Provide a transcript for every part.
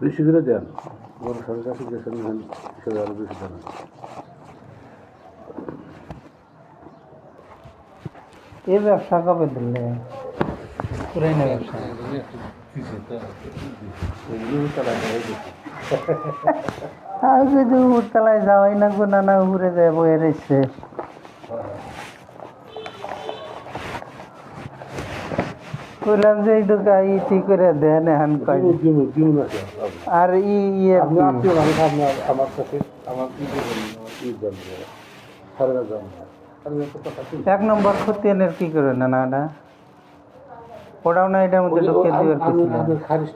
বেশি করে দেন। বড় সরকার গেছেন সেটা আরও বেশি দেন। এই ব্যবসা কবে দিলে? পুরাই ব্যবসা। আর যদি উপরতলায় যাওয়াই না গো নানা উপরে যায় বয়ে রয়েছে কইলাম যে এইটুকু ই ঠিক করে দেন এখন কয়। আপনি। আর ই ইয়ে আমার কাছে আমার কি একটা এক নম্বর খতিয়ানের কি করে না না ওটা ওটাও না এটার মধ্যে ঢুকে দিবার খারিজ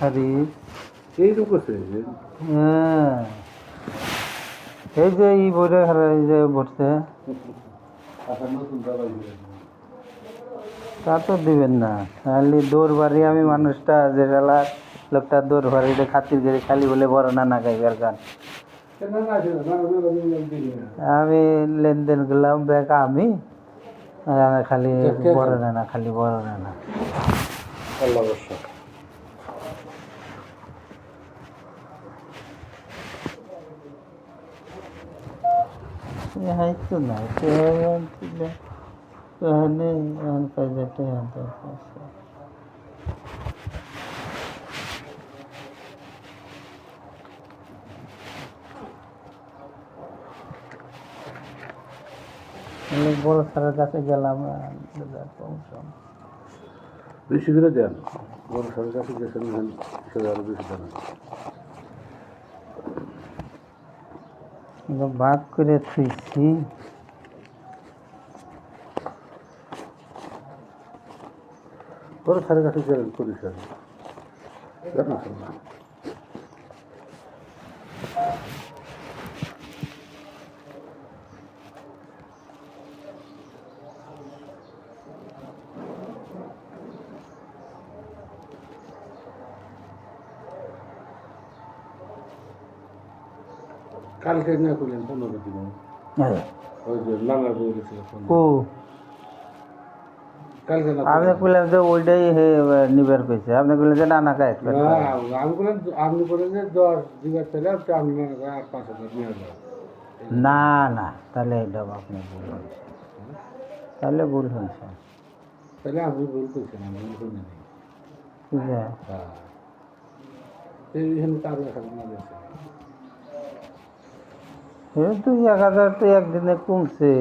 খারিজ। এইরকম আছে যে হ্যাঁ। এই যে ই বইটা এই যে ভরছে তা তো দিবেন না। খালি দৌড় বাড়ি আমি মানুষটা যে এলাকার লোকটা দৌড় বাড়িতে খাতির করে খালি বলে বড় না না গাইবার গান। আমি লেনদেন করলাম ব্যাগ আমি খালি বড় না না খালি বড় না না তো না। এখানে এখন কাজটা আনতে পারছে অনেক বড় স্যারের কাছে গেলাম। বেশি করে দেন বড় সরকার কাছে গেছেন সেটা আরও বেশি দেন ভাগ করে থুইছি বড় সরকার কাছে গেলেন করি স্যার জানা স্যার না? কালকে না করলেন পনেরো দিন। ওই যে লাঙ্গা বই গেছিল। আপনি বললাম যে ওইটাই হে নিবার কইছে। আপনি বললেন যে না না কাজ আমি বললাম আপনি বলেন যে দশ দিবার তাহলে তো আপনি আর পাঁচ হাজার নিয়ে না না তাহলে এটা আপনি ভুল হয়েছে তাহলে ভুল হয়েছে। তাহলে আপনি ভুল করছেন আমি ভুল করি নাই ঠিক আছে হ্যাঁ এক হাজার তো একদিনে কমছে।